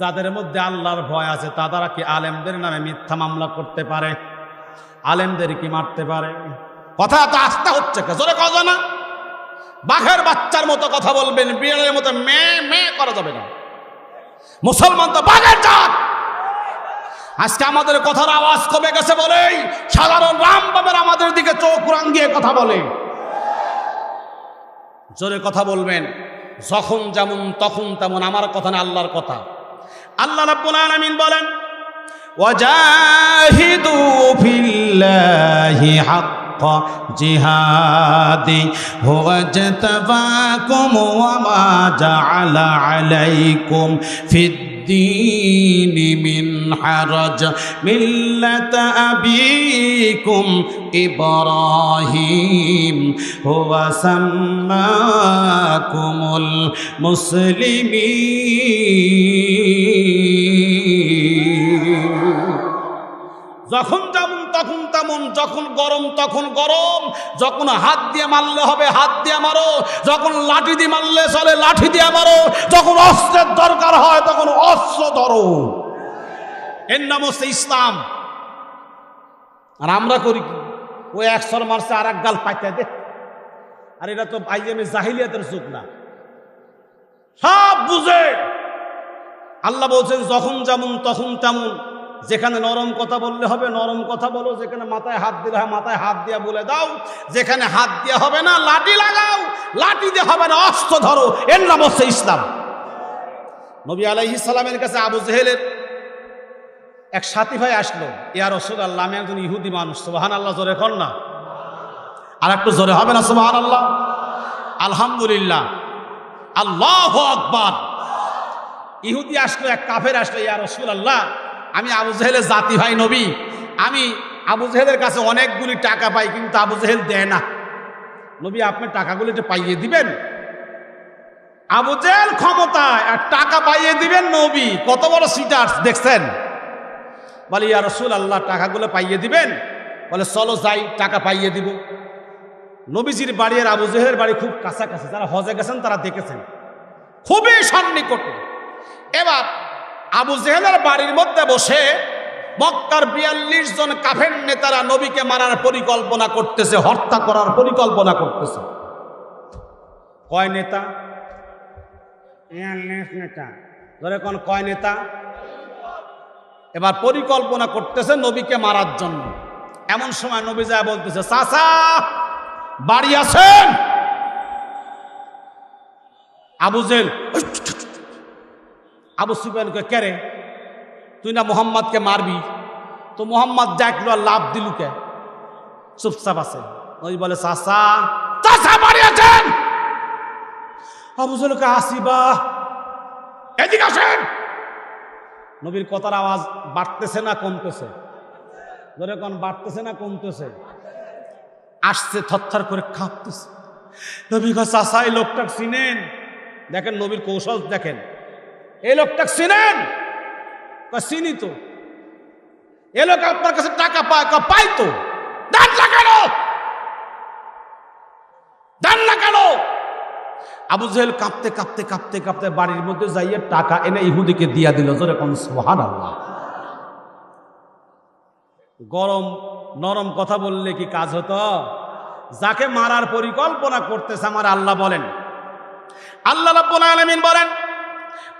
যাদের মধ্যে আল্লাহর ভয় আছে তারা কি আলেমদের নামে মিথ্যা মামলা করতে পারে? আলেমদের কি মারতে পারে? কথা তো আস্থা হচ্ছে? জোরে কথা না। বাঘের বাচ্চার মতো কথা বলবেন, বিড়ালের মতো মে মে করা যাবে না। মুসলমান তো বাঘের জাত। আজকে আমাদের কথার আওয়াজ কমে গেছে বলেই সাধারণ রাম বাবের আমাদের দিকে চোখ রাঙ্গিয়ে কথা বলে। জোরে কথা বলবেন, যখন যেমন তখন তেমন আমার কথা না, আল্লাহর কথা। আল্লাহ রাব্বুল আলামিন বলেন ওয়াজাহিদু ফিল্লাহি হাক্ক। حق جهاده هو اجتباكم وما جعل عليكم في الدين من حرج ملة أبيكم إبراهيم هو سماكم المسلمين যখন যেমন যখন গরম, তখন গরম। যখন হাত দিয়ে মারলে হবে, হাত দিয়ে মারো। যখন লাঠি দিয়ে মারলে চলে, লাঠি দিয়ে মারো। যখন অস্ত্রের দরকার হয়, তখন অস্ত্র ধরো। এর নাম হচ্ছে ইসলাম। আর আমরা করি কি? ওই এক সর মারছে আর এক গাল পাইতে দে। আর এটা তো আইএমএ জাহিলিয়াতের যুগ না। সব বুঝে। আল্লাহ বলছেন, যখন যেমন, তখন তেমন। যেখানে নরম কথা বললে হবে, নরম কথা বলো। যেখানে মাথায় হাত দিলে হয় মাথায় হাত দিয়ে বলে দাও। যেখানে হাত দিয়ে হবে না, লাঠি লাগাও। লাঠি দিয়ে হবে না, অস্ত্র ধরো। এর নাম হচ্ছে ইসলাম। নবী সালামের কাছে আবু জেহেলের এক সাথী ভাই আসলো। ইয়া রসুল আল্লাহ আমি একজন ইহুদি মানুষ সুবাহান আল্লাহ জোরে কর না। আর একটু জোরে হবে না সুবাহান আল্লাহ আলহামদুলিল্লাহ। আল্লাহ আকবার। ইহুদি আসলো, এক কাফের আসলো, ইয়া রসুল আল্লাহ আমি আবু জেহেলের জাতি ভাই, নবী। আমি আবু জেহেলের কাছে অনেকগুলি টাকা পাই, কিন্তু আবু জেহেল দেয় না। নবী, আপনি টাকাগুলি একটু পাইয়ে দিবেন? আবু জেহেল ক্ষমতায়, আর টাকা পাইয়ে দিবেন নবী। কত বড় সিটার্স দেখছেন? বলে, ইয়া রসুল আল্লাহ টাকাগুলো পাইয়ে দিবেন? বলে, চলো যাই, টাকা পাইয়ে দিব। নবীজির বাড়ি আর আবু জেহেলের বাড়ি খুব কাছাকাছি। যারা হজে গেছেন, তারা দেখেছেন। খুবই সন্নিকটে। এবার আবু জেহেলের বাড়ির মধ্যে বসে মক্কার বিয়াল্লিশ জন কাফের নেতারা নবীকে মারার পরিকল্পনা করতেছে, হত্যা করার পরিকল্পনা করতেছে। কয় নেতা? নেতা। ধরে কয় নেতা? এবার পরিকল্পনা করতেছে নবীকে মারার জন্য। এমন সময় নবী যায় বলতেছে, চাচা, বাড়ি আছেন? আবু জেল আবু সুফিয়ানকে কেরে তুই না মোহাম্মদকে মারবি? তো মোহাম্মদ ডাকলো আর লাভ দিলু কে? চুপচাপ আছে। ওই বলে, চাচা বাড়ি আছেন আবু জেলকে আসিবা এদিকে আসেন! নবীর কথার আওয়াজ বাড়তেছে না কমতেছে? ধরে কোন, বাড়তেছে না কমতেছে? আসছে, থরথর করে কাঁপতেছে। নবী এই লোকটা চিনেন? দেখেন, নবীর কৌশল দেখেন। এই লোকটা চিনেন? চিনি তো। এ লোক আপনার কাছে টাকা পায় পাই তো। দেন না কেন? দেন না কেন? আবু জেহেল কাঁপতে কাঁপতে কাঁপতে কাঁপতে বাড়ির মধ্যে যাইয়ে টাকা এনে ইহুদিকে দিয়া দিল। জোরে কোন সোহান আল্লাহ গরম, নরম কথা বললে কি কাজ হতো? যাকে মারার পরিকল্পনা করতেছে, আমার আল্লাহ বলেন। আল্লাহ রাব্বুল আলামিন বলেন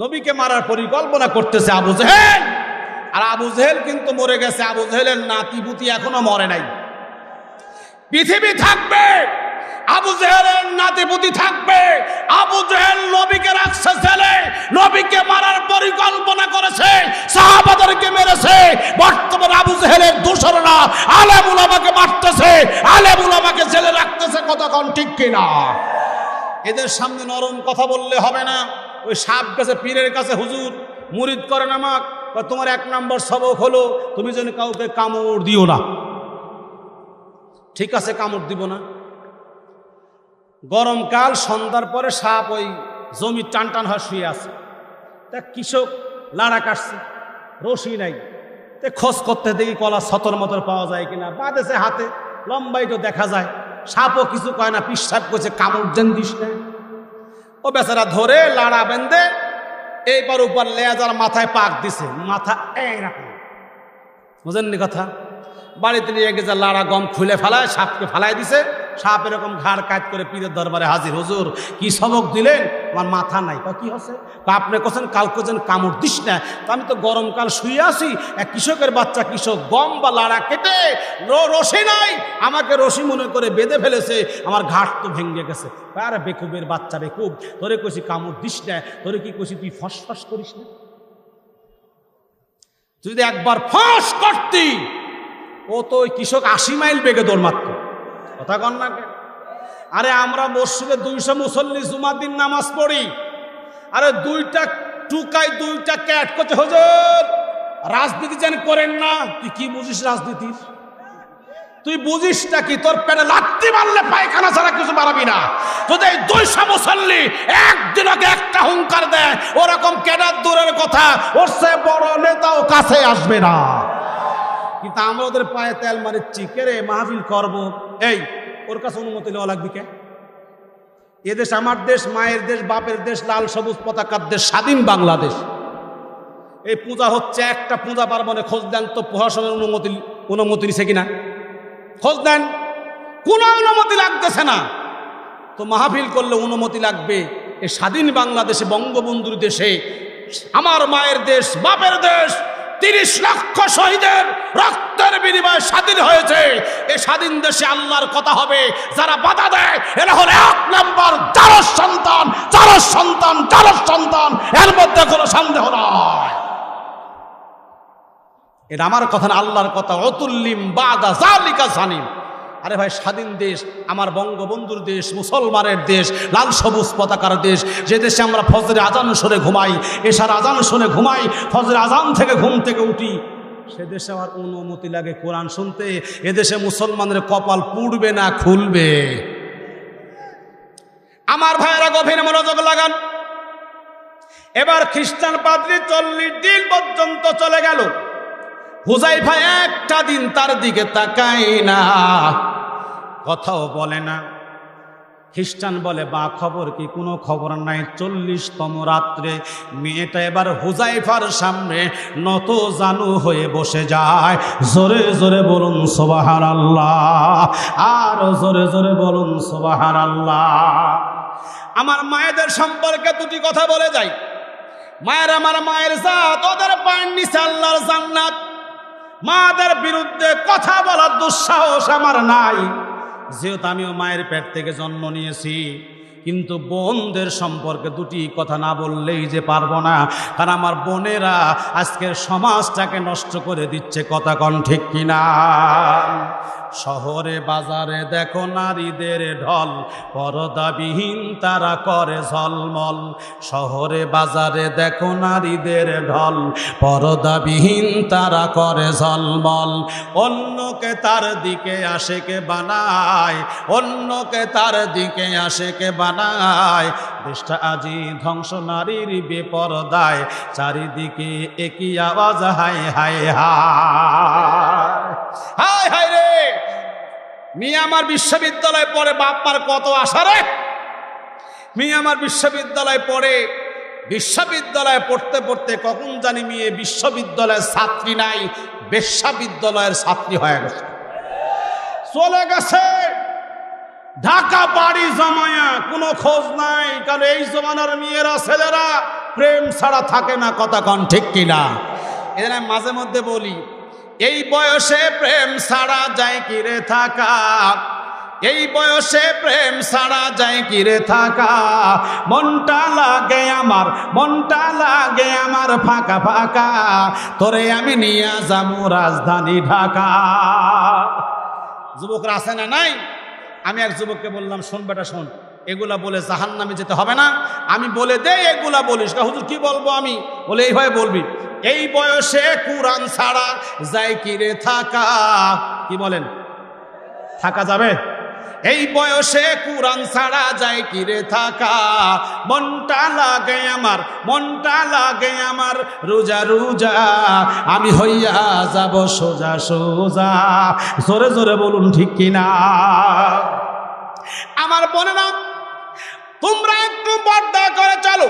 নবীকে মারার পরিকল্পনা করতেছে আবু জেহেল। আর আবু জেহেল কিন্তু মরে গেছে। আবু জেহেলের নাতি পুতি এখনও মরে নাই। পৃথিবী থাকবে, আবু জেহেলের নাতিপুতি থাকবে। আবু জেহেল নবীকে রাখছে ছেলে নবীকে মারার পরিকল্পনা করেছে, সাহাবাদেরকে মেরেছে। বর্তমানে আবু জেহেলের দোসররা আলেমুল আমাকে মারতেছে। আলেমুল আমাকে জেলে রাখতেছে। কতক্ষণ ঠিক কিনা? এদের সামনে নরম কথা বললে হবে না। ওই সাপ কাছে পীরের কাছে, হুজুর, মুরিদ করেন আমাক। বা তোমার এক নম্বর সবক হলো, তুমি যেন কাউকে কামড় দিও না। ঠিক আছে, কামড় দিব না। গরমকাল সন্ধ্যার পরে সাপ ওই জমি টান টান হয়ে শুয়ে আছে। তা কৃষক লাড়া কাটছে, রশি নাই। তে খোঁজ করতে দেখি কলা সতর মতর পাওয়া যায় কিনা। বাঁধেছে হাতে, লম্বাই তো দেখা যায়। সাপও কিছু কয় না পিসাব করছে কামড় দেন দিস না। ও বেচারা ধরে লাড়া বেঁধে এইবার উপর লেজার মাথায় পাক দিছে, মাথা এইরকম। বুঝেননি কথা? বাড়িতে নিয়ে গেছে লাড়া গম খুলে ফেলায়, সাপকে ফেলায় দিছে সাপ এরকম ঘাড় কাজ করে পীরের দরবারে হাজির। হুজুর, কি সবক দিলেন? আমার মাথা নাই। কি হচ্ছে আপনি কোথান কাউকে যেন কামড় দিস না। তা আমি তো গরমকাল শুয়ে আসি এক কৃষকের বাচ্চা কৃষক, গম বা লাড়া কেটে র- রশি নাই। আমাকে রশি মনে করে বেঁধে ফেলেছে। আমার ঘাট তো ভেঙে গেছে। আরে বেকুবের বাচ্চা বেকুব, তোরে কইছি কামড় দিস না। তোরে কি কইছি তুই ফস ফস করিস না? যদি একবার ফস করতি, ও তো ওই কৃষক আশি মাইল বেগে দৌড় মারত। কথা কন না আরে আমরা মসজিদে দুইশো মুসল্লি জুমার দিন নামাজ পড়ি। আরে দুইটা টুকাই দুইটা ক্যাট করতে হজর, রাজনীতি যেন করেন না। তুই কি বুঝিস রাজনীতির তুই বুঝিসটা কি? তোর পেটে লাত্তি মারলে পায়খানা ছাড়া কিছু বাড়াবি না। যদি এই দুইশো মুসল্লি একদিন ওকে একটা হুঙ্কার দেয়, ওরকম কেনার দূরের কথা, ওর সে বড় নেতাও কাছে আসবে না। কিন্তু আমরা ওদের পায়ে তেল মারিচ্ছি কে রে, মাহফিল করব। এই, ওর কাছে অনুমতি নেওয়া লাগবে কে? এদেশ আমার দেশ, মায়ের দেশ, বাপের দেশ, লাল সবুজ পতাকার দেশ, স্বাধীন বাংলাদেশ। এই পূজা হচ্ছে, একটা পূজা পার্বণে খোঁজ দেন তো প্রশাসনের অনুমতি অনুমতি নিছে কিনা? খোঁজ দেন, কোনো অনুমতি লাগতেছে না। তো মাহফিল করলে অনুমতি লাগবে এ স্বাধীন বাংলাদেশে, বঙ্গবন্ধুর দেশে, আমার মায়ের দেশ, বাপের দেশ। তিরিশ লক্ষ শহীদের রক্তের বিনিময়ে স্বাধীন হয়েছে। এই স্বাধীন দেশে আল্লাহর কথা হবে। যারা বাধা দেয়, এরা হলো এক নম্বর চারস সন্তান চারস সন্তান চারস সন্তান। এর মধ্যে কোনো সন্দেহ নয়। এটা আমার কথা না, আল্লাহর কথা। অতুল্লিম বাদা জালিকা জানিম আরে ভাই, স্বাধীন দেশ, আমার বঙ্গবন্ধুর দেশ, মুসলমানের দেশ, লাল সবুজ পতাকার দেশ, যে দেশে আমরা ফজরে আজান শুনে ঘুমাই এসার আজান শুনে ঘুমাই, ফজরে আজান থেকে ঘুম থেকে উঠি, সে দেশে আমার অনুমতি লাগে কোরআন শুনতে এদেশে মুসলমানের কপাল পুড়বে না খুলবে। আমার ভাইয়েরা গভীর মনোযোগ লাগান। এবার খ্রিস্টান পাদ্রী চল্লিশ দিন পর্যন্ত চলে গেল। হুজাইফা একটা দিন তার দিকে তাকায় না। কথাও বলে না। খ্রিস্টান বলে, বা খবর কি? কোনো খবর নাই। চল্লিশতম রাত্রে মেয়েটা এবার হুজাইফার সামনে নত জানু হয়ে বসে যায়। জোরে জোরে বলুন সোবাহার আল্লাহ আর জোরে জোরে বলুন সোবাহার আল্লাহ আমার মায়েদের সম্পর্কে দুটি কথা বলে যাই। মায়ের আমার মায়ের জাত, ওদের পায়ের নিচে আল্লাহর জান্নাত। মাদের বিরুদ্ধে কথা বলার দুঃসাহস আমার নাই। যেহেতু আমিও মায়ের পেট থেকে জন্ম নিয়েছি, কিন্তু বোনদের সম্পর্কে দুটি কথা না বললেই যে পারব না। কারণ আমার বোনেরা আজকের সমাজটাকে নষ্ট করে দিচ্ছে, কথা কন ঠিক কিনা? শহরে বাজারে দেখো নারীদের ঢল, পরদাবিহীন তারা করে ঝলমল। শহরে বাজারে দেখো নারীদের ঢল, পরদাবিহীন তারা করে ঝলমল। অন্যকে তার দিকে আসে কে বানায়, অন্যকে তার দিকে আসে কে বানায়। দেশটা আজি ধ্বংস, নারীর বেপরদায়, চারিদিকে একই আওয়াজ, হায় হায় হায়। হায় হায় রে! মেয়ে আমার বিশ্ববিদ্যালয়ে পড়ে বাপ্পার কত আশা রে? মেয়ে আমার বিশ্ববিদ্যালয়ে পড়ে, বিশ্ববিদ্যালয়ে পড়তে পড়তে কখন জানি মেয়ে বিশ্ববিদ্যালয়ের ছাত্রী নাই বিশ্ববিদ্যালয়ের ছাত্রী হয়ে গেছে। চলে গেছে। ঢাকা বাড়ি জমায়া কোনো খোঁজ নাই, কারণ এই জমানার মেয়েরা, ছেলেরা প্রেম ছাড়া থাকে না, কথা কন ঠিক কিনা? আমি মাঝে মধ্যে বলি এই বয়সে প্রেম ছাড়া যায় কিরে থাকা? এই বয়সে প্রেম ছাড়া যায় কিরে থাকা? মনটা লাগে আমার, মনটা লাগে আমার ফাঁকা ফাঁকা। তোরে আমি নিয়ে যাব রাজধানী ঢাকা। যুবকরা আছে না নাই? আমি এক যুবককে বললাম, শোন বেটা, শোন, এগুলা বলে জাহান নামে যেতে হবে না। আমি বলে দে এগুলা বলিস হুজুর, কি বলব আমি? বলে, এইভাবে বলবি। এই বয়সে কুরআন ছাড়া যাই কিরে থাকা, কি বলেন? থাকা যাবে? এই বয়সে কুরআন ছাড়া যায় কিরে থাকা, মনটা লাগে আমার, মনটা লাগে আমার, রোজা রোজা, আমি হইয়া যাব সোজা সোজা। জোরে জোরে বলুন ঠিক কিনা? আমার বোনেরা, তোমরা একটু পর্দা করে চলো।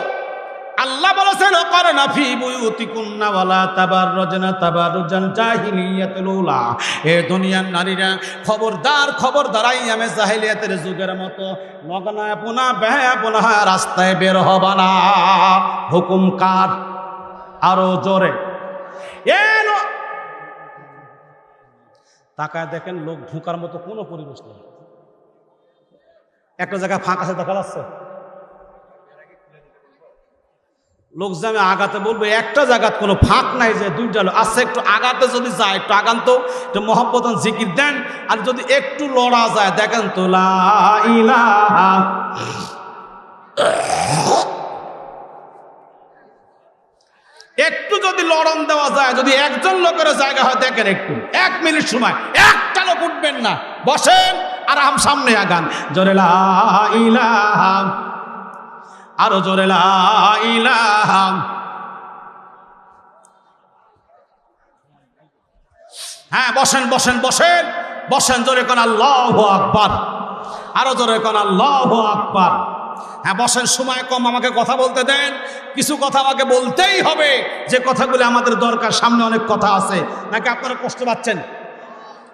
আল্লাহ বলেছেন করোনা ফি বুয়ুতি কুন্না ওয়ালা তাবাররুজনা তাবাররুজাল জাহিলিয়াতুল উলা। এ দুনিয়ার নারীরা, খবরদার খবর খবরদার আইয়ামে জাহিলিয়াতের যুগের মতো নগনায় পোনা, বেহায়া পোনা, রাস্তায় বের হবা না। হুকুম কার? আরও জোরে। তাকায় দেখেন লোক ঢুকার মতো কোনো পরিবেশ নেই। একটা জায়গায় ফাঁকা আছে, দেখা যাচ্ছে? লোক যে আমি আগাতে বলব, একটা জায়গার কোনো ফাঁক নাই যে দুইটা লোক আচ্ছা একটু আগাতে যদি যায়, একটু আগান তো একটু মহব্বতন জিকির দেন, আর যদি একটু লড়া যায়, দেখেন তো একটু যদি লড়ন দেওয়া যায়, যদি একজন লোকের জায়গা হয়, দেখেন একটু, এক মিনিট সময়, একটা লোক উঠবেন না, বসেন আর আম সামনে আগান, জোরে লা ইলাহা আরও জোরে হ্যাঁ বসেন বসেন বসেন। বসেন জোরে কোন, আল্লাহ আকবার। আরও জোরে কোন, আল্লাহ আকবার। হ্যাঁ বসেন, সময় কম, আমাকে কথা বলতে দেন। কিছু কথা আমাকে বলতেই হবে। যে কথাগুলো আমাদের দরকার, সামনে অনেক কথা আছে। নাকি আপনারা কষ্ট পাচ্ছেন?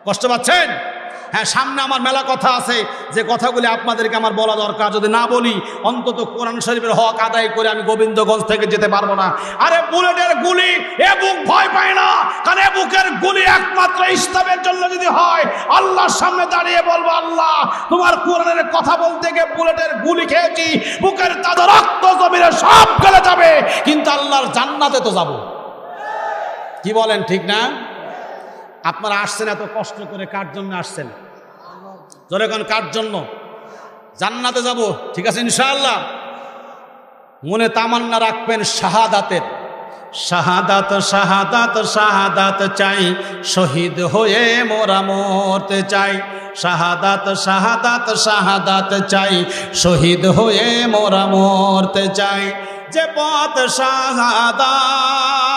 কষ্ট পাচ্ছেন? হ্যাঁ সামনে আমার মেলা কথা আছে। যে কথাগুলি আপনাদেরকে আমার বলা দরকার। যদি না বলি, অন্তত কোরআন শরীফের হক আদায় করে আমি গোবিন্দগঞ্জ থেকে যেতে পারব না। আরে বুলেটের গুলি এ বুক ভয় পায় না। কারণ এ বুকের গুলি একমাত্র ইসলামের জন্য যদি হয়, আল্লাহর সামনে দাঁড়িয়ে বলব, আল্লাহ, তোমার কোরআনের কথা বলতে গিয়ে বুলেটের গুলি খেয়েছি। বুকের তাদের রক্ত জমিরে সব গেলে যাবে। কিন্তু আল্লাহর জান্নাতে তো যাব। কি বলেন, ঠিক না? আপনারা আসছেন এত কষ্ট করে, কার জন্য আসছেন? জোরে কার জন্য? জান্নাতে যাব, ঠিক আছে, ইনশাআল্লাহ? মনে তামান্না রাখবেন শাহাদাতের। শাহাদাত শাহাদাত শাহাদাত চাই, শহীদ হয়ে মোরা মরতে চাই। শাহাদাত শাহাদাত শাহাদাত চাই, শহীদ হয়ে মোরা মরতে চাই। যে পথ শাহাদাত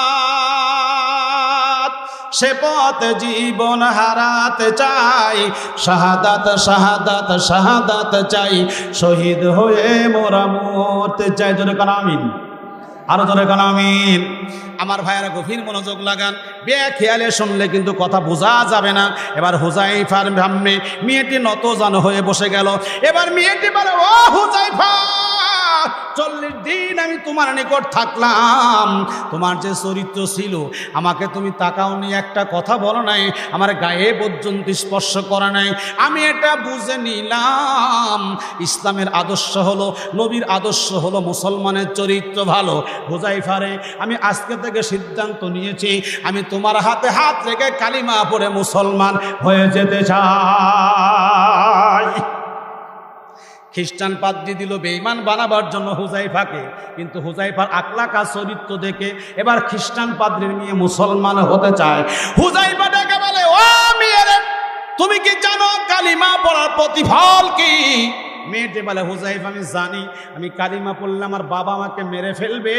সে পথ জীবন হারাতে চাই। শাহাদাত শাহাদাত শাহাদাত চাই। শহীদ হয়ে মোরা মরতে চাই। জোরে কান আমিন। আরও জোরে কান আমিন। আমার ভাইয়েরা গভীর মনোযোগ লাগান। বে খেয়ালে শুনলে কিন্তু কথা বোঝা যাবে না। এবার হুজাইফার সামনে মেয়েটি নত জানো হয়ে বসে গেল। এবার মেয়েটি বলে, ও হুজাইফা! চল্লিশ দিন আমি তোমার নিকট থাকলাম। তোমার যে চরিত্র ছিল, আমাকে তুমি তাকাও নি, একটা কথা বলো নাই, আমার গায়ে পর্যন্ত স্পর্শ করা নাই। আমি এটা বুঝে নিলাম, ইসলামের আদর্শ হলো, নবীর আদর্শ হলো মুসলমানের চরিত্র ভালো। হুজাইফারে আমি আজকে থেকে সিদ্ধান্ত নিয়েছি, আমি তোমার হাতে হাত রেখে কালিমা পড়ে মুসলমান হয়ে যেতে চাই। খ্রিস্টান পাদ্রি দিল বেইমান বানাবার জন্য হুজাইফাকে। কিন্তু হুজাইফার আকলাকা চরিত্র দেখে এবার খ্রিস্টান পাদ্রির নিয়ে মুসলমান হতে চায়। হুজাইফা ডেকে বলে, ও মিয়ে তুমি কি জানো কালিমা পড়ার প্রতিফল কি? মেয়েটি বলে, হুজাইফ, আমি জানি, আমি কালিমা পড়লে আমার বাবা আমাকে মেরে ফেলবে।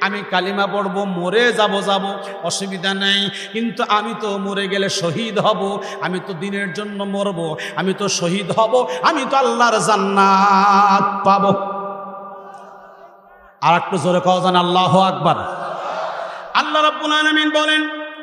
আমি কালিমা পড়ব, মরে যাব যাব, অসুবিধা নেই। কিন্তু আমি তো মরে গেলে শহীদ হব, আমি তো দিনের জন্য মরব, আমি তো শহীদ হব, আমি তো আল্লাহর জান্নাত পাব। আর একটু জোরে কওয়া আল্লাহ আকবার। আল্লাহ রাব্বুল আলামিন বলেন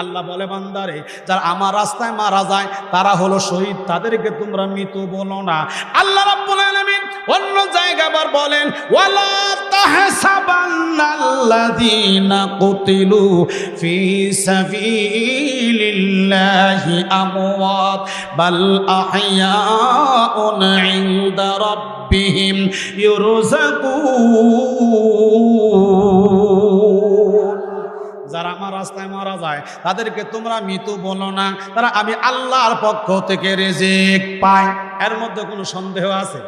আল্লাহ বলে, বান্দারে, যারা আমার রাস্তায় মারা যায়, তারা হলো শহীদ। তাদেরকে তোমরা মৃত বলো না। আল্লাহ অন্য জায়গা আবার বলেন, ওয়ালা কুতিলু আমার রাস্তায় মারা যায়। তাদেরকে তোমরা মৃত বলো না। তারা আমি আল্লাহর পক্ষ থেকে রেজেক পায় এর মধ্যে কোনো সন্দেহ আছে?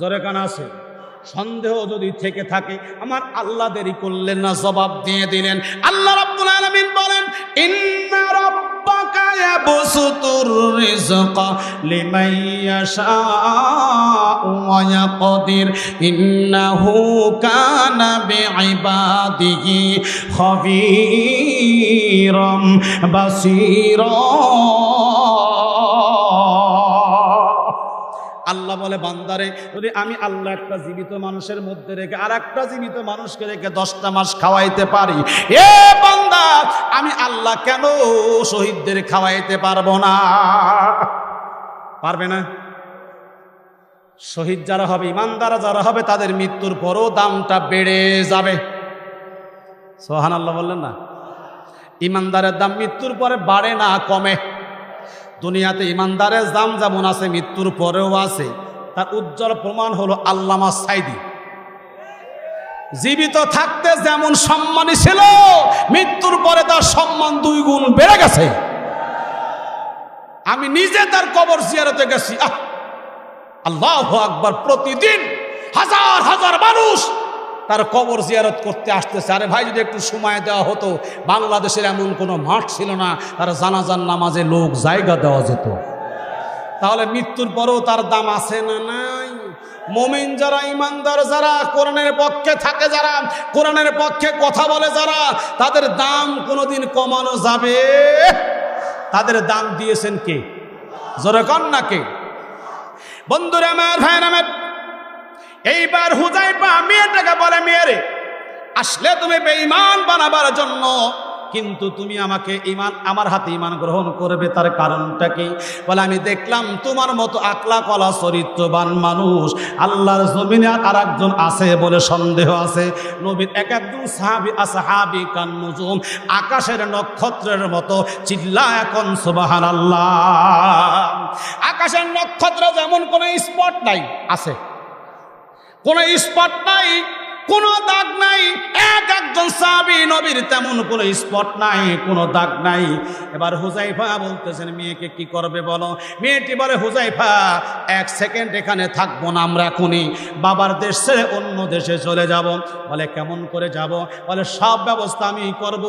জোরে কান আছে? সন্দেহ যদি থেকে থাকে, আমার আল্লাহ দেরি করলেন না, জবাব দিয়ে দিলেন। আল্লাহ রাব্বুল আলামিন বলেন, ইন্না রাব্বাকা ইয়াবসুতুর الرزق لمن يشاء ويقدر إنه كان بعباده خبيرا খাবীরাম আল্লাহ বলে, বান্দারে, যদি আমি আল্লাহ একটা জীবিত মানুষের মধ্যে রেখে আর একটা জীবিত মানুষকে রেখে দশটা মাস খাওয়াইতে পারি, এ বান্দা, আমি আল্লাহ কেন শহীদদের খাওয়াইতে পারব না? পারবে না? শহীদ যারা হবে, ইমানদারা যারা হবে, তাদের মৃত্যুর পরও দামটা বেড়ে যাবে। সোহান আল্লাহ বললেন না? ইমানদারের দাম মৃত্যুর পরে বাড়ে না, কমে। দুনিয়াতে ইমানদারের দাম যেমন আছে, মৃত্যুর পরেও আছে, তার উজ্জ্বল প্রমাণ হলো আল্লামা সাইদি। জীবিত থাকতে যেমন সম্মানী ছিল, মৃত্যুর পরে তার সম্মান দুই গুণ বেড়ে গেছে। আমি নিজে তার কবর জিয়ারতে গেছি আল্লাহ আকবার, প্রতিদিন হাজার হাজার মানুষ তার কবর জিয়ারত করতে আসতেছে। আরে ভাই, যদি একটু সময় দেওয়া হতো, বাংলাদেশের এমন কোনো মাঠ ছিল না, তার জানাজান নামাজে লোক জায়গা দেওয়া যেত। তাহলে মৃত্যুর পরেও তার দাম আছে না নাই? মমিন যারা, ইমানদার যারা, কোরআনের পক্ষে থাকে যারা, কোরআনের পক্ষে কথা বলে যারা, তাদের দাম কোনোদিন কমানো যাবে? তাদের দাম দিয়েছেন কে? জোরে কন না কে? বন্ধুরা, আমার ভাই আমার এইবার হুজাইপা মেয়েটাকে বলে, মেয়েরে, আসলে তুমি বেঈমান বানাবার জন্য, কিন্তু তুমি আমাকে ইমান আমার হাতে ইমান গ্রহণ করবে, তার কারণটা কি? বলে, আমি দেখলাম তোমার মতো আকলা কলা চরিত্রবান মানুষ, আল্লাহর জমিনে আর একজন আছে বলে সন্দেহ আছে। নবীর এক একজন সাহাবি আসাহাবি কান নুজুম, আকাশের নক্ষত্রের মতো চিল্লা এখন সুবাহান আল্লাহ আকাশের নক্ষত্র যেমন কোনো স্পট নাই, আছে। কোনো স্পট নাই, কোনো দাগ নাই। এক একজন সাবি নবীর তেমন কোনো স্পট নাই, কোনো দাগ নাই। এবার হুজাইফা বলতেছেন, মেয়েকে কি করবে বলো? মেয়েটি বলে, হুজাইফা, এক সেকেন্ড এখানে থাকব না আমরা এখনই। বাবার দেশ ছেড়ে অন্য দেশে চলে যাব। বলে, কেমন করে যাব? বলে, সব ব্যবস্থা আমি করব,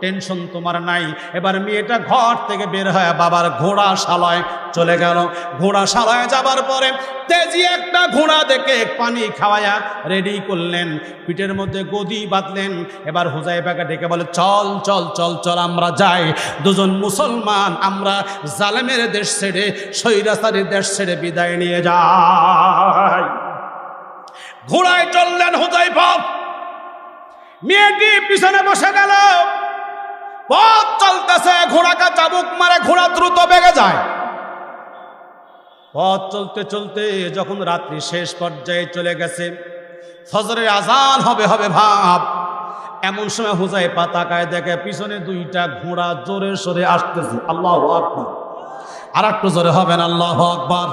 টেনশন তোমার নাই। এবার মেয়েটা ঘর থেকে বের হয় বাবার ঘোড়া শালায় চলে গেল। ঘোড়া শালায় যাবার পরে তেজি একটা ঘোড়া দেখে পানি খাওয়ায়া রেডি করলেন। পিঠের মধ্যে গদি বাঁধলেন। এবার হুজাইফাকে ডেকে বলে, চল চল চল চল, আমরা যাই। দুজন মুসলমান, আমরা জালেমের দেশ ছেড়ে সৈরাসারের দেশ ছেড়ে বিদায় নিয়ে যাই। ঘোড়ায় চললেন হুজাইফা। মেয়েটি পিছনে বসে গেল। পথ চলতেছে, ঘোড়াকে চাবুক মারে ঘোড়া দ্রুত বেগে যায়। পথ চলতে চলতে যখন রাত্রি শেষ পর্যায়ে চলে গেছে, ফজরের আজান হবে হবে ভাব। এমন সময় হুজাই পাতাকায় দেখে পিছনে দুইটা ঘোড়া জোরে সরে আসতেছে। আল্লাহ আকবর। আর একটু জোরে হবেন আল্লাহ আকবর।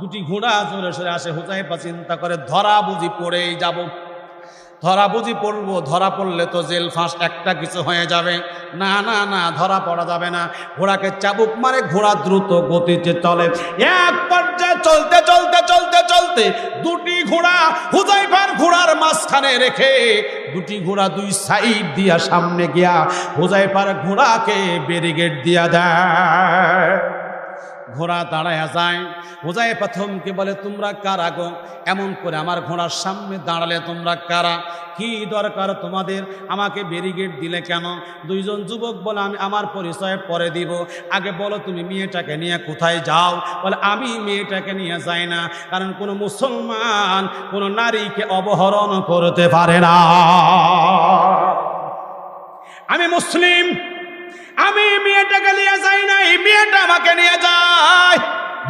দুটি ঘোড়া জোরে সরে আসে। হুজাইপা চিন্তা করে, ধরা বুঝি পড়েই যাব। ধরা বুঝি পড়ব, ধরা পড়লে তো জেল ফাঁস একটা কিছু হয়ে যাবে। না না না, ধরা পড়া যাবে না। ঘোড়াকে চাবুক মারে, ঘোড়া দ্রুত গতিতে চলে। এক পর্যায়ে চলতে চলতে চলতে চলতে দুটি ঘোড়া হুজাইফার ঘোড়ার মাঝখানে রেখে দুটি ঘোড়া দুই সাইড দিয়া সামনে গিয়া হুজাইফার ঘোড়াকে ব্যারিগেড দিয়া দেয়। ঘোড়া দাঁড়ায় যায়। হুজাই প্রথমকে বলে, তোমরা কারা গো? এমন করে আমার ঘোড়ার সামনে দাঁড়ালে তোমরা কারা? কি দরকার তোমাদের? আমাকে ব্যারিগেড দিলে কেন? দুইজন যুবক বলে, আমি আমার পরিচয় পরে দিব। আগে বলো তুমি মেয়েটাকে নিয়ে কোথায় যাও? বলে, আমি মেয়েটাকে নিয়ে যাই না, কারণ কোনো মুসলমান কোনো নারীকে অবহরণ করতে পারে না। আমি মুসলিম আমি মেয়েটাকে নিয়ে যাই না এই মেয়েটা আমাকে নিয়ে যায়।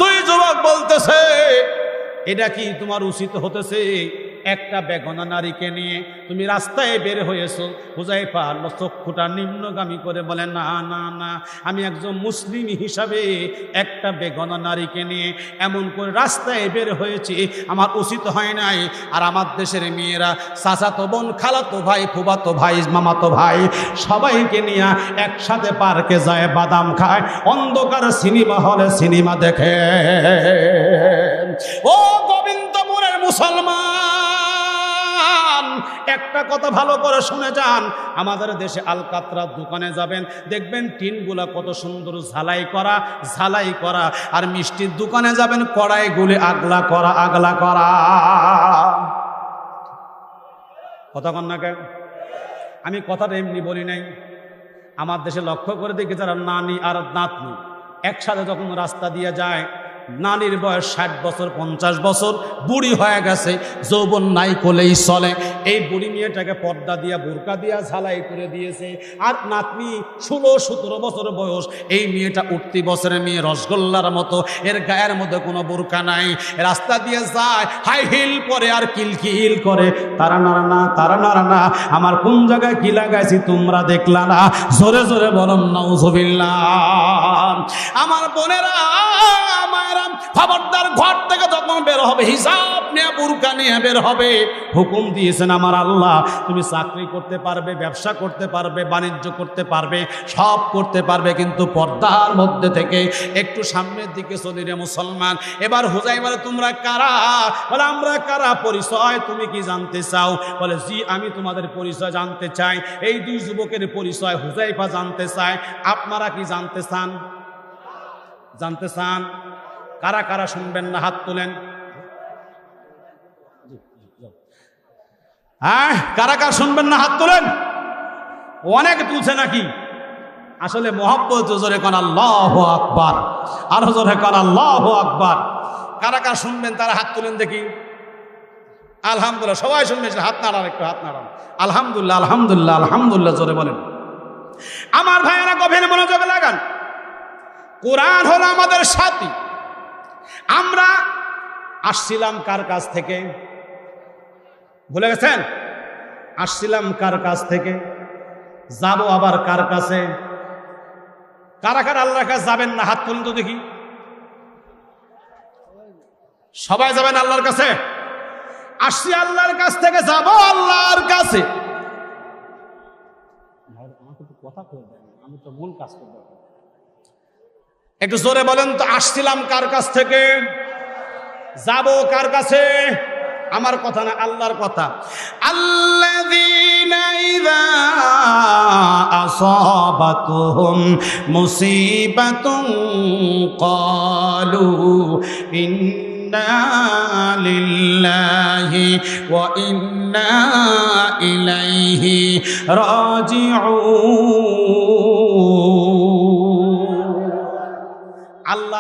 দুই যুবক বলতেছে, এটা কি তোমার উচিত হতেছে? একটা বেগনা নারীকে নিয়ে তুমি রাস্তায় বের হয়েছো। হুজাই পারল চক্ষুটা নিম্নগামী করে বলে, না না না, আমি একজন মুসলিম হিসাবে একটা বেগনা নারীকে নিয়ে এমন করে রাস্তায় বের হয়েছি, আমার উচিত হয় নাই। আর আমার দেশের মেয়েরা, চাচাতো বোন, খালাতো ভাই, ফুবাতো ভাই, মামাতো ভাই, সবাইকে নিয়ে একসাথে পার্কে যায়, বাদাম খায়, অন্ধকার সিনেমা হলে সিনেমা দেখে। ও গোবিন্দপুরের মুসলমান! একটা কথা ভালো করে শুনে যান। আমাদের দেশে আলকাতরা দোকানে যাবেন, দেখবেন টিনগুলা কত সুন্দর ঝালাই করা ঝালাই করা, আর মিষ্টির দোকানে যাবেন, কড়াইগুলি আগলা করা আগলা করা। কথা কন না কেন? আমি কথাটা এমনি বলি নাই। আমার দেশে লক্ষ্য করে দেখি যারা নানি আর নাতনি একসাথে যখন রাস্তা দিয়ে যায় নানির বয়স ষাট বছর, পঞ্চাশ বছর, বুড়ি হয়ে গেছে, যৌবন নাই কোলেই চলে। এই বুড়ি মেয়েটাকে পর্দা দিয়া, বোরকা দিয়া ঝালাই করে দিয়েছে। আর নাতনি, ষোলো সতেরো বছর বয়স, এই মেয়েটা উঠতি বছরের মেয়ে রসগোল্লার মতো। এর গায়ের মধ্যে কোনো বোরকা নাই। রাস্তা দিয়ে যায়, হাই হিল পরে আর কিলকিল করে। তারা নারা না তারা নারা না আমার কোন জায়গায় কি লাগাইছি তোমরা দেখলা না? জোরে জোরে বলম নাউজুবিল্লাহ। আমার বোনেরা মায়েরা খবরদার ঘর থেকে যখন বের হবে, হিসাব নিয়ে, বুরকা নিয়ে বের হবে। হুকুম দিয়েছেন আমার আল্লাহ, তুমি চাকরি করতে পারবে, ব্যবসা করতে পারবে, বাণিজ্য করতে পারবে, সব করতে পারবে, কিন্তু পর্দার মধ্যে থেকে একটু সামনের দিকে চলি মুসলমান। এবার হুজাই বলে, তোমরা কারা? বলে, আমরা কারা? পরিচয় তুমি কি জানতে চাও? বলে, জি, আমি তোমাদের পরিচয় জানতে চাই। এই দুই যুবকের পরিচয় হুজাইফা জানতে চায়। আপনারা কি জানতে চান? জানতে চান? কারা কারা শুনবেন না, হাত তোলেন। হ্যাঁ কারা কারা শুনবেন না, হাত তোলেন। অনেক তুলছে নাকি? আসলে মোহাম্মদ জোরে কন, আল্লাহ আকবার। আরও জোরে কন, আল্লাহ আকবার। কারা কারা শুনবেন, তারা হাত তুলেন দেখি। আলহামদুলিল্লাহ, সবাই শুনবেন হাত নাড়ান, একটু হাত নাড়ান। আলহামদুলিল্লাহ আলহামদুলিল্লাহ আলহামদুলিল্লাহ, জোরে বলেন। আমার ভাইয়েরা গভীর মনোযোগ লাগান। কোরআন হলো আমাদের সাথী। আমরা আসছিলাম কার কাছ থেকে? ভুলে গেছেন? আসছিলাম কার কাছ থেকে? যাব আবার কার কাছে? কারা কার আল্লাহর কাছে যাবেন না? হাত তুলুন তো দেখি। সবাই যাবেন আল্লাহর কাছে? আসছি আল্লাহর কাছ থেকে, যাব আল্লাহর কাছে। কথা আমি তো মূল কাজ করব একটু জোরে বলেন তো, আসছিলাম কার কাছ থেকে? যাব কার কাছে? আমার কথা না, আল্লাহর কথা। আসাবাতুহুম মুসিবাতুন ক্বালু ইন্না লিল্লাহি ওয়া ইন্না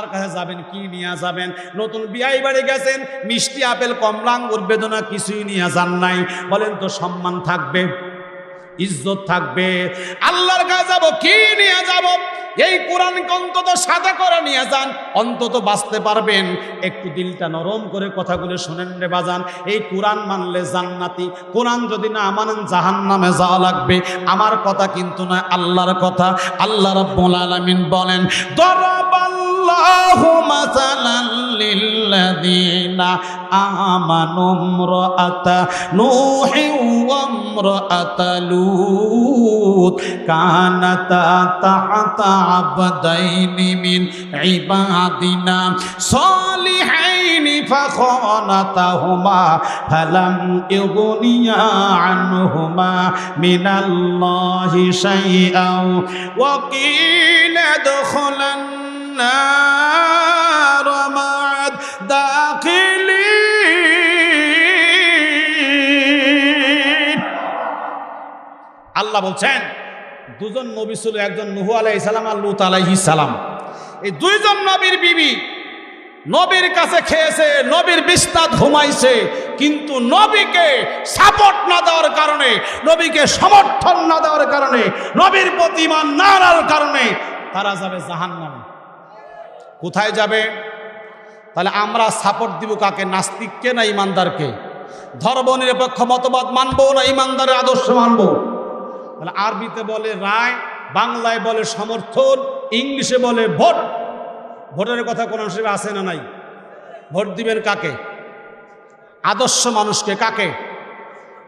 আল্লাহর কাছে যাবেন, কি নিয়ে যাবেন? নতুন বিয়াই বাড়ি গেছেন, মিষ্টি, আপেল, কমলা, আঙ্গুর, বেদনা, কিছুই নিয়ে যান নাই। বলেন তো সম্মান থাকবে, ইজ্জত থাকবে। আল্লাহর কাছে যাব, কি নিয়ে যাব? এই কোরআনকে অন্তত সাদা করে নিয়ে যান? অন্তত বাঁচতে পারবেন। একটু দিলটা নরম করে কথাগুলো শোনেন রে বাজান। এই কোরআন মানলে জান্নাতি। কোরআন যদি না মানেন জাহান নামে যাওয়া লাগবে। আমার কথা কিন্তু না আল্লাহর কথা। আল্লাহ রাব্বুল আলামিন বলেন দরাবাল্লাহু الله مثلا للذين آمنوا امرأة نوح وامرأة لوط كانتا تحت عبدين من عبادنا صالحين فخانتهما فلم يغنيا عنهما من الله شيئا وقيل ادخلا النار مع الداخلين আল্লাহ বলছেন দুজন নবী ছিল একজন নুহু আলাই সালাম আর লুত আলাইহি সালাম এই দুইজন নবীর বিবি নবীর কাছে খেয়েছে নবীর বিস্তাদ ঘুমাইছে কিন্তু নবীকে সাপোর্ট না দেওয়ার কারণে নবীকে সমর্থন না দেওয়ার কারণে নবীর প্রতি ইমান না আনার কারণে তারা যাবে জাহান্নামে কোথায় যাবে? তাহলে আমরা সাপোর্ট দিব কাকে? নাস্তিককে না ইমানদারকে? ধর্ম নিরপেক্ষ মতবাদ মানবো না ইমানদারের আদর্শ মানবো? তাহলে আরবিতে বলে রায়, বাংলায় বলে সমর্থন, ইংলিশে বলে ভোট। ভোটের কথা কোন হিসেবে আসে না নাই? ভোট দিবেন কাকে? আদর্শ মানুষকে কাকে?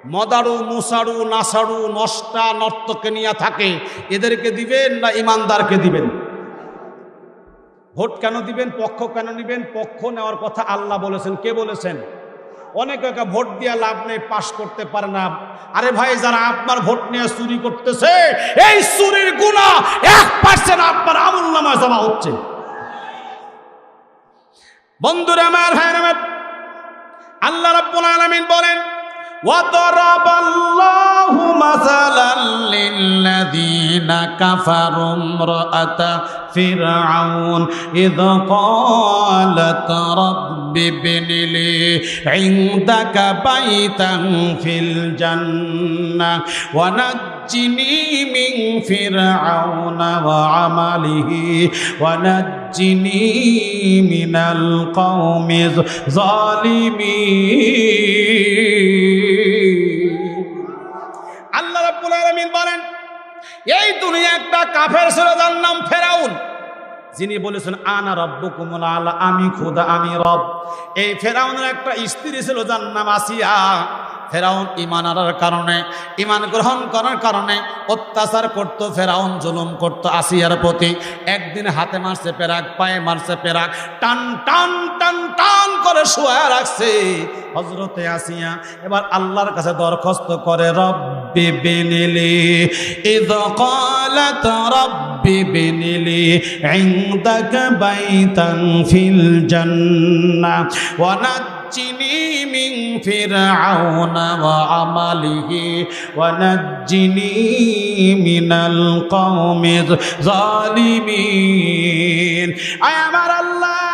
মদারু, মুসারু, নাসারু, নষ্টা, নর্তকে নিয়ে থাকে। এদেরকে দিবেন না ইমানদারকে দিবেন? ভোট কেন দিবেন, পক্ষ কেন নেবেন, পক্ষ নেওয়ার কথা আল্লাহ বলেছেন। কে বলেছেন? অনেকে ভোট দিয়ে লাভ নেই, পাশ করতে পারে না। আরে ভাই, যারা আপনার ভোট নিয়ে চুরি করতেছে, এই চুরির গুণা এক পার্সেন্ট আপনার আমল নামা জমা হচ্ছে। বন্ধুরা আমার ভাই আল্লাহ রাব্বুল আলামিন বলেন, ওয়া তারাবাল্লাহ الله مثلا للذين كفروا امرأة فرعون. إذ قالت رب ابن لي عندك بيتا في الجنة ونجني من فرعون وعمله ونجني من القوم الظالمين. আলামিন বলেন, এই দুনিয়া একটা কাফের ছিল যার নাম ফেরাউন। যিনি বলেছেন, আনা রব্বুকুমুল আলা, আমি খোদা, আমি রব। এই ফেরাউনের একটা স্ত্রী ছিল যার নাম আসিয়া। ফেরাউন ইমান আনার কারণে ইমান গ্রহণ করার কারণে অত্যাচার করত, ফেরাউন জুলুম করত আসিয়ার প্রতি। একদিন হাতে মারছে পেরাক পায়ে মারছে পেরাক টান টান টান টান করে শোয়া রাখছে। হজরতে আসিয়া এবার আল্লাহর কাছে দরখাস্ত করে, রব্বি বিনিলি, ইদ ক্বালাত রব্বি বিনিলি, ইনদাক বাইতান ফিল জান্নাহ, ওয়া নাজ্জিনি মিন ফিরআউন ওয়া আমালিহি, ওয়া নাজ্জিনি মিনাল কওমিজ জালিমিন আয় আমার আল্লাহ!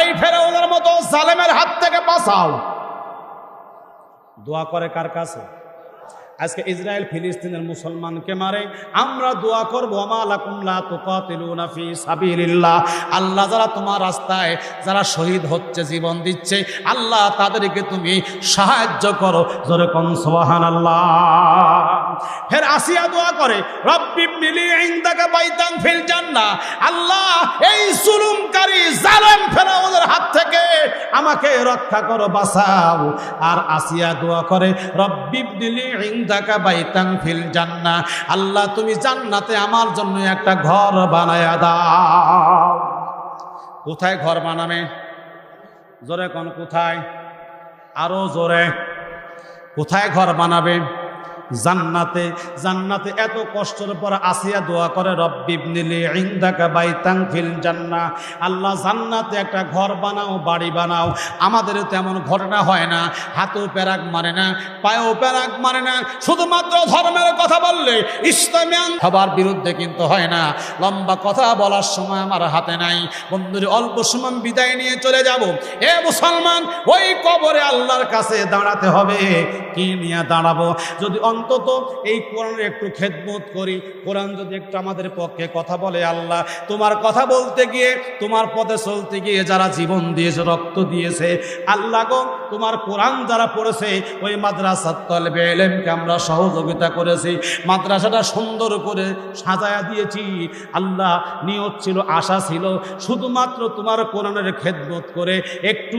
এই ফেরাউনের মতো জালেমের হাত থেকে বাঁচাও। দোয়া করে কার কাছে? আজকে ইসরায়েল ফিলিস্তিনের মুসলমানকে মারে। আমরা দোয়া করব আল্লাহ যারা তোমার রাস্তায় যারা শহীদ হচ্ছে, জীবন দিচ্ছে, আল্লাহ তাদেরকে তুমি সাহায্য করো। জোরে কন সোহান আল্লাহ ফের আসিয়া দোয়া করে, রব্বি মিলি ইনদাকা বাইতান ফিল জান্নাহ। আল্লাহ, এই জুলুমকারী, জালেম ফেরাউনের হাত থেকে আমাকে রক্ষা করো, বাঁচাও। আর আসিয়া দোয়া করে, রব্বি মিলি ফিল জান্না আল্লাহ, তুমি জান্নাতে আমার জন্য একটা ঘর বানায়া দাও। কোথায় ঘর বানাবে? জোরে কোন কোথায়? আরও জোরে। কোথায় ঘর বানাবে? জান্নাতে জান্নাতে এত কষ্টের পর আসিয়া দোয়া করে রব্বিবনিলি ইন্দাকা বাইতাং ফিল জান্নাহ আল্লাহ, জান্নাতে একটা ঘর বানাও, বাড়ি বানাও। আমাদের তেমন ঘটনা হয় না। হাতেও প্যারাক মারে না, পায়েও প্যারাক মারে না। শুধুমাত্র ধর্মের কথা বললে ইসলামিয়ান সবার বিরুদ্ধে কিন্তু হয় না। লম্বা কথা বলার সময় আমার হাতে নাই। বন্ধুরে অল্প সময় বিদায় নিয়ে চলে যাব। এ মুসলমান, ওই কবরে আল্লাহর কাছে দাঁড়াতে হবে। কি নিয়ে দাঁড়াবো? যদি অন্তত এই কোরআনের একটু খেদমত করি। কোরআন যদি একটু আমাদের পক্ষে কথা বলে, আল্লাহ, তোমার কথা বলতে গিয়ে, তোমার পথে চলতে গিয়ে যারা জীবন দিয়েছে, রক্ত দিয়েছে, আল্লাহ গো, তোমার কোরআন যারা পড়েছে, ওই মাদ্রাসার তলবে এলেমকে আমরা সহযোগিতা করেছি। মাদ্রাসাটা সুন্দর করে সাজায়া দিয়েছি। আল্লাহ, নিয়ত ছিল, আশা ছিল, শুধুমাত্র তোমার কোরআনের খেদমত করে একটু